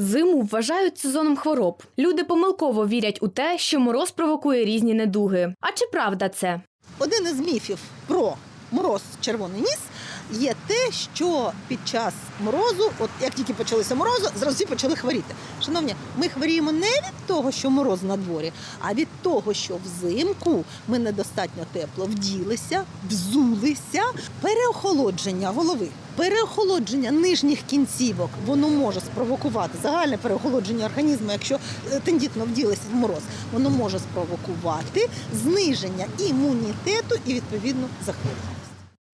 Зиму вважають сезоном хвороб. Люди помилково вірять у те, що мороз провокує різні недуги. А чи правда це? Один із міфів про мороз червоний ніс є те, що під час морозу, от як тільки почалися морозу, зразу всі почали хворіти. Шановні, ми хворіємо не від того, що мороз на дворі, а від того, що взимку ми недостатньо тепло вділися, взулися, переохолодження голови. Переохолодження нижніх кінцівок воно може спровокувати загальне переохолодження організму, якщо е, тендітно вділися в мороз, воно може спровокувати зниження імунітету і відповідно захворювання.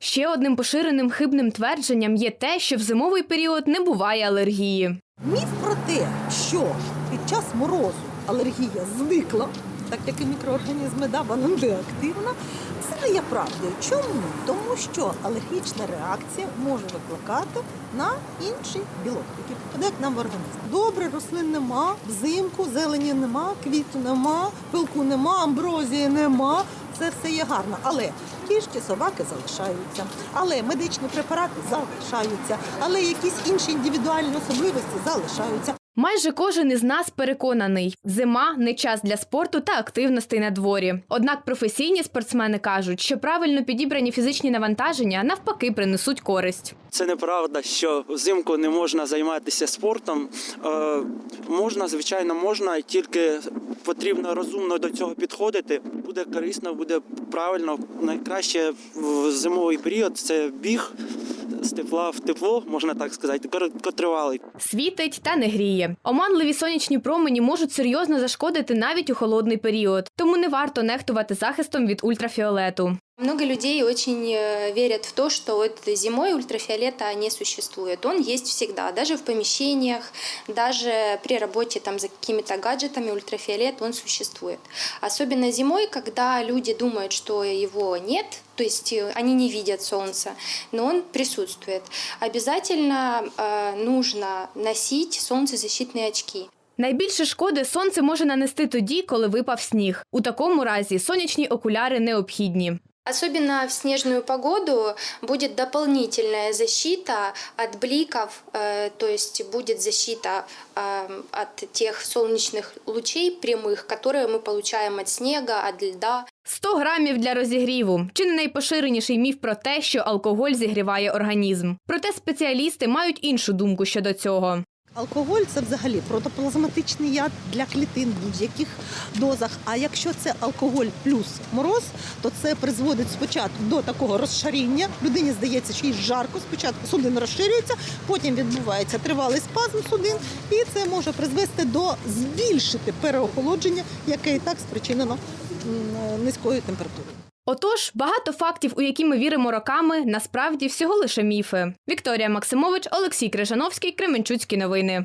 Ще одним поширеним хибним твердженням є те, що в зимовий період не буває алергії. Міф про те, що під час морозу алергія зникла, так як і мікроорганізми, да, вона не активна, це не є правдою. Чому? Тому що алергічна реакція може викликати на інший білок, який попадає к нам в організм. Добре, рослин нема, взимку зелені нема, квіту нема, пилку нема, амброзії нема. Це все є гарно. Але кішки, собаки залишаються, але медичні препарати залишаються, але якісь інші індивідуальні особливості залишаються. Майже кожен із нас переконаний, зима не час для спорту та активностей на дворі. Однак професійні спортсмени кажуть, що правильно підібрані фізичні навантаження навпаки принесуть користь. Це неправда, що взимку не можна займатися спортом. Е, можна, звичайно, можна, тільки потрібно розумно до цього підходити. Буде корисно, буде правильно. Найкраще в зимовий період це біг з тепла в тепло, можна так сказати, короткотривалий. Світить та не гріє. Оманливі сонячні промені можуть серйозно зашкодити навіть у холодний період, тому не варто нехтувати захистом від ультрафіолету. Много людей очень э, верят в то, что вот зимой ультрафиолета не существует. Он есть всегда, даже в помещениях, даже при работе там за какими-то гаджетами ультрафиолет он существует. Особенно зимой, когда люди думают, что его нет, то есть э, они не видят солнца, но он присутствует. Обязательно э, нужно носить солнцезащитные очки. Найбільше шкоди сонце може нанести тоді, коли випав сніг. У такому разі сонячні окуляри необхідні. Особенно в снежную погоду будет дополнительная защита от бликов, э, то есть будет защита э, от тех солнечных лучей прямых, которые мы получаем от снега, от льда. 100 грамів для розігріву чи не найпоширеніший міф про те, що алкоголь зігріває організм. Проте спеціалісти мають іншу думку щодо цього. Алкоголь це взагалі протоплазматичний яд для клітин в будь-яких дозах. А якщо це алкоголь плюс мороз, то це призводить спочатку до такого розшаріння. Людині здається, що їй жарко. Спочатку судин розширюється, потім відбувається тривалий спазм судин, і це може призвести до збільшити переохолодження, яке і так спричинено м, низькою температурою. Отож, багато фактів, у які ми віримо роками, насправді всього лише міфи. Вікторія Максимович, Олексій Крижановський, Кременчуцькі новини.